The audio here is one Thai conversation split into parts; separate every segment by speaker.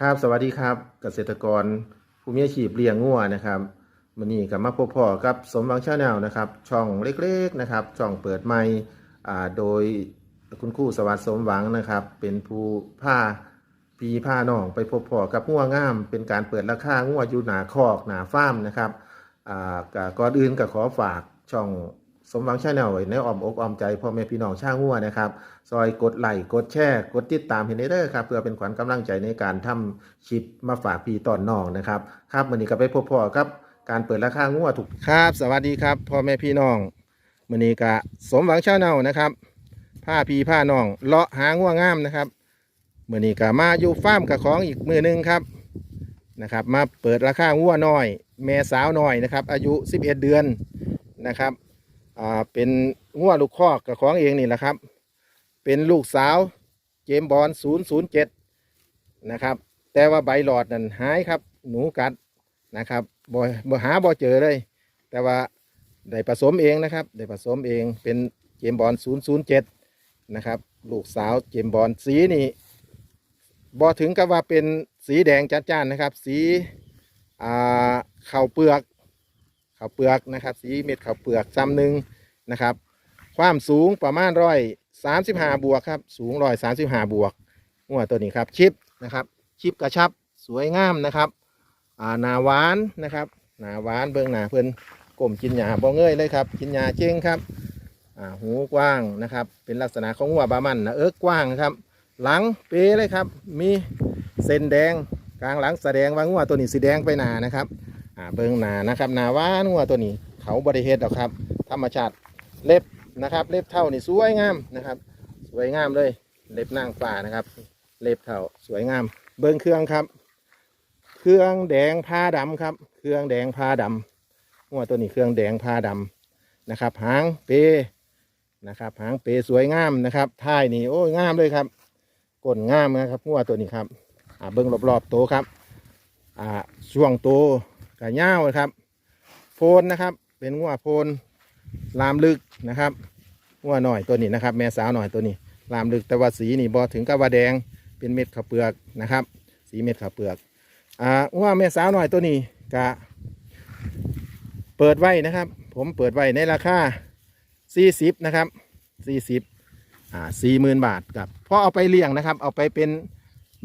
Speaker 1: ครับสวัสดีครับ เกษตรกรผู้มีอาชีพเลี้ยงงัวนะครับวันนี้กับมาพบพ่อกับสมหวังชาแนลนะครับ ช่องเล็กๆนะครับ ช่องเปิดใหม่โดยคุณครูสวัสดิ์สมหวังนะครับ เป็นผู้ผ้าพีผ้าน้องไปพบพ่อกับงัวงาม เป็นการเปิดราคางัวอยู่หนาคอกหนาฟ้ามนะครับก่อนอื่นก็ขอฝากช่อง สมหวังชาแนลไว้ในอ้อมอกอ้อมใจพ่อแม่พี่น้องช่างงัวนะครับ ซอยกดไลค์กดแชร์กดติดตามเห็นได้อครับ เพื่อเป็นขวัญกำลังใจในการทำคลิปมาฝากพี่ตอนน้องนะครับ ครับวันนี้ก็ไปพบพ่อครับ การเปิดราคางัวถูกครับ สวัสดีครับพ่อแม่พี่น้องวันนี้ก็สมหวังชาแนลนะครับผ้าพีผ้าน้องเลาะหางัวงามนะครับมื่อนี้ก็มาอยู่ฟาร์มกับของอีกมือหนึงครับนะครับ มาเปิดราคางัวน้อย แม่สาวน้อยนะครับ อายุ 11 เดือนนะครับ อ่าเป็นงัวลูกคอกกับของเองนี่แหละครับ เป็นลูกสาวเจมบอล007นะครับ แต่ว่าใบหลอดนั่นหายครับ หนูกัดนะครับบ่บ่หาบ่เจอเลย แต่ว่าได้ผสมเองนะครับได้ผสมเองเป็นเจมบอล007นะครับ ลูกสาวเจมบอลสีนี่บ่ถึงกับว่าเป็นสีแดงจัดจ้านนะครับ สีอ่าข้าเปลือก ข้าวเปลือกนะครับสีเม็ดข้าวเปลือกซ้ำหนึ่งนะครับ ความสูงประมาณร้อยสามสิบห้าบวกครับ สูงร้อยสามสิบห้าบวกงัวตัวนี้ครับชิปนะครับชิปกระชับสวยงามนะครับอ่าหนาหวานนะครับหนาหวานเบื้องหน้าเพิ่อนกลมกินหญ้าบ่เงยเลยครับกินหญ้าเจ้งครับอ่าหูกว้างนะครับ เป็นลักษณะของงัวบามันนะเอิกกว้างครับ หลังเปเลยครับ มีเส้นแดงกลางหลังแสดงว่างัวตัวนี้สีแดงไปหนานะครับ เบื้งหนานะครับหนาหวานงัวตัวนี้ เขาบริเฮ็ดหรอกครับ ธรรมชาติเล็บนะครับ เล็บเท่านี่สวยงามนะครับ สวยงามเลย เล็บนางฟ้านะครับ เล็บเท่าสวยงาม เบิ้งเครื่องครับ เครื่องแดงผ้าดำครับ เครื่องแดงผ้าดำหัวตัวนี้เครื่องแดงผ้าดำนะครับ หางเปนะครับ หางเปสวยงามนะครับท้ายนี่โอ้ยงามเลยครับก้นงามนะครับหัวตัวนี้ครับอ่าเบิ้งรอบๆโตครับอ่าช่วงโต กระเง่าวครับ โพนนะครับ เป็นงัวโพนลามลึกนะครับว่าหน่อยตัวนี้นะครับ แม่สาวหน่อยตัวนี้ลามลึกแต่ว่าสีนี่บอถึงกับว่าแดงเป็นเม็ดข้าวเปลือกนะครับ สีเม็ดข้าวเปลือกอ่าว่าแม่สาวหน่อยตัวนี้กะเปิดไว้นะครับ ผมเปิดไว้ในราคา40นะครับ40อ่า40,000 บาทกับพอเอาไปเลี้ยงนะครับ เอาไปเป็น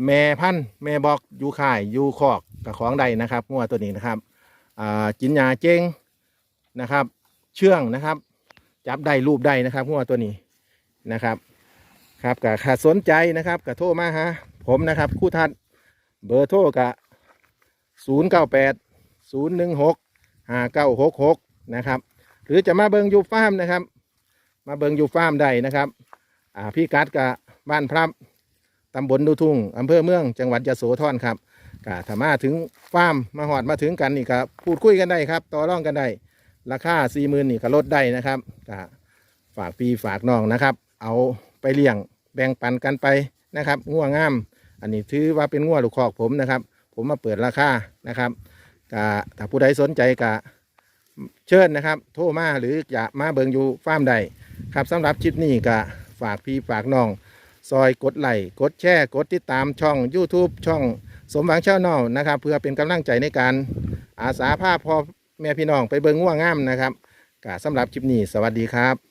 Speaker 1: แม่พันธุ์แม่บอกอยู่ข่ายอยู่คอก กับของใดนะครับงัวตัวนี้นะครับจินยาเจงนะครับ เชื่องนะครับ จับได้รูปได้นะครับงัวตัวนี้นะครับ ครับกับขาสนใจนะครับกับโทรมาฮะผมนะครับคู่ทัดเบอร์โทรกับศูนย์เก้าแปดศูนย์หนึ่งหกห้าเก้าหกหกนะครับหรือจะมาเบิงยูฟาร์มนะครับ มาเบิงยูฟาร์มได้นะครับพี่กัดกับบ้านพรับตำบลดูทุ่งอำเภอเมืองจังหวัดยะโสธรครับ กะถ้ามาถึงฟาร์มมาหอดมาถึงกันนี่ครับพูดคุยกันได้ครับ ต่อรองกันได้ ราคาสี่หมื่นนี่ก็ลดได้นะครับก็ฝากพี่ฝากน้องนะครับ เอาไปเลี้ยงแบ่งปันกันไปนะครับง่วงาม อันนี้ถือว่าเป็นง่วลูกคอกผมนะครับ ผมมาเปิดราคานะครับก็ถ้าผู้ใดสนใจก็เชิญนะครับ โทรมาหรือจะมาเบิงอยู่ฟาร์มใดครับสำหรับคลิปนี้ก็ฝากพี่ฝากน้อง ซอยกดไลค์กดแชร์กดติดตามช่อง YouTube ช่อง สมหวังเช่าแนลนะครับ เพื่อเป็นกำลังใจในการอาสาภาพพอแม่พี่น้องไปเบิงง่วงงามนะครับกาสำหรับคลิปนี้สวัสดีครับ